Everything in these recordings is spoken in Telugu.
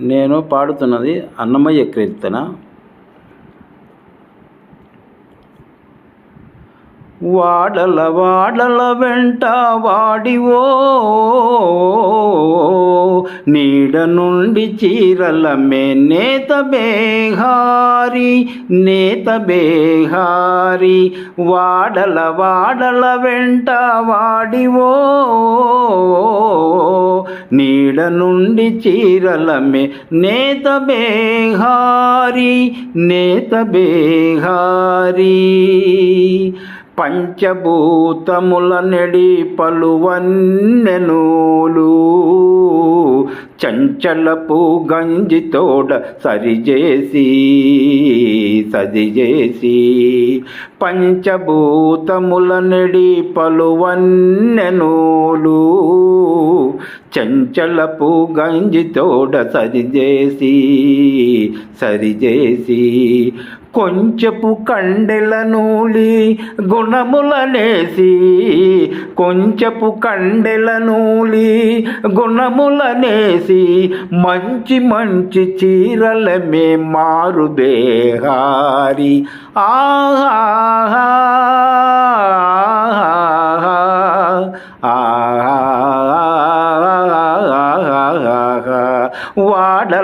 నేను పాడుతున్నది అన్నమయ్య కీర్తన. వాడల వాడల వెంట వాడివో నీడ నుండి చీరల మే నేత బేహారి నేత బేహారి. వాడల వాడల వెంట వాడివో నీడ నుండి చీరలమే నేత బేహారి నేత బేహారి. పంచభూతముల నెడి పలువన్నెనూలు చంచలపు గంజితోడ సరిజేసి సదిజేసి పంచభూతముల నెడి పలువన్నెనూలు చంచలపు గంజితోడ సరిజేసి సరిజేసి. కొంచెపు కండెల నూలి గుణములనేసి కొంచెపు కండెల నూలి చేసి మంచి మంచి చీరల మే మారు బేహారి ఆహా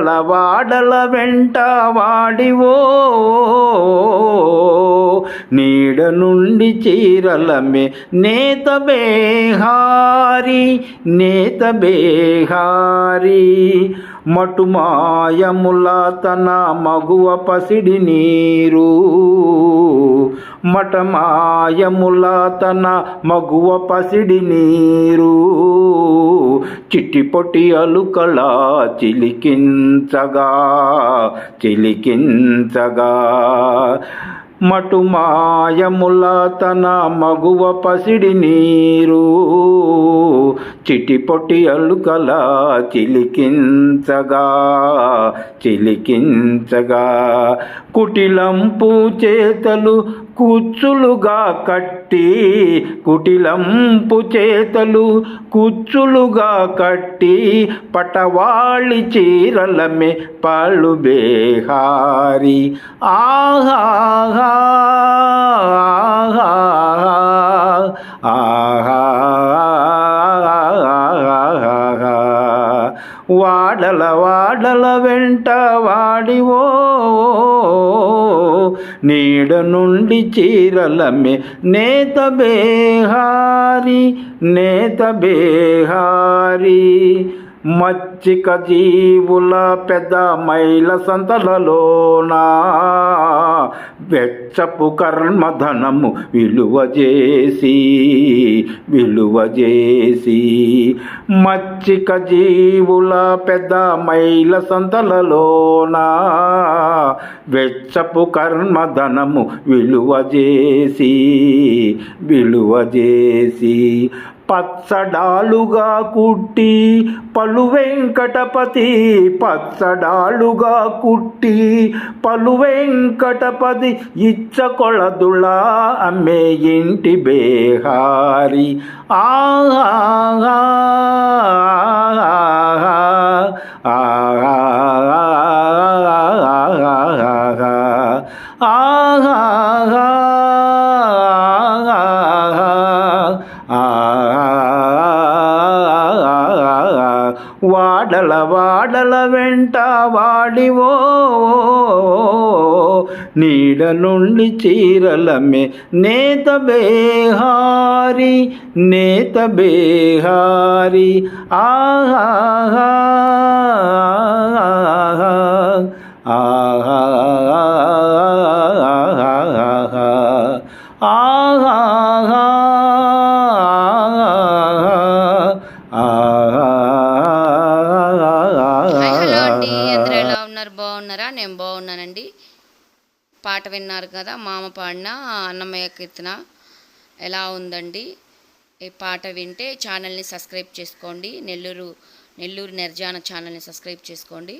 వాడల వాడల వెంట వాడివో. నీడ నుండి చీరలమే నేత బేహారి నేత బేహారి. మటుమాయముల తన మగువ పసిడి నీరు. మటమాయముల తన మగువ పసిడి నీరు. చిట్టిపొట్టి అలుకలా చిలికించగా చిలికించగా. మటుమాయముల తన మగువ పసిడి నీరు. చిటిపొటి అలుకలా చిలికించగా చిలికించగా. కుటిలంపు చేతలు కుచ్చులుగా కట్టి కుటిలంపు చేతలు కుచ్చులుగా కట్టి పటవాళి చీరలమే పళ్ళు బేహారి. ఆహా వాడల వాడల వెంట వాడివో. నీడ నుండి చీరలమే నేత బేహారి నేత బేహారి. మచ్చిక జీవుల పెద్ద మైల సంతలలోనా వెచ్చపు కర్మధనము విలువ చేసి విలువ చేసి. మచ్చిక జీవుల పెద్ద మైల సంతలలోనా వెచ్చపు కర్మధనము విలువ చేసి విలువ చేసి. పచ్చడాలుగా కుట్టి పలు వెంకటపతి పచ్చడాలుగా కుట్టి పలు వెంకటపతి ఇచ్చ కొళదుళ అమ్మే ఇంటి బేహారి ఆహా ఆహా ఆహా వాడల వాడల వెంట వాడివో. నీడ నుండి చీరలమే నేత బేహారి నేత బేహారి. ఆహా పాట విన్నారు కదా మామ పాడిన అన్నమయ్య కీర్తన ఎలా ఉందండి? ఈ పాట వింటే ఛానల్ని సబ్స్క్రైబ్ చేసుకోండి నెల్లూరు నెల్లూరు నిర్జాన ఛానల్ని సబ్స్క్రైబ్ చేసుకోండి.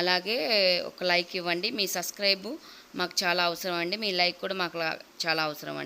అలాగే ఒక లైక్ ఇవ్వండి మీ సబ్స్క్రైబ్ మాకు చాలా అవసరం అండి మీ లైక్ కూడా మాకు చాలా అవసరం అండి.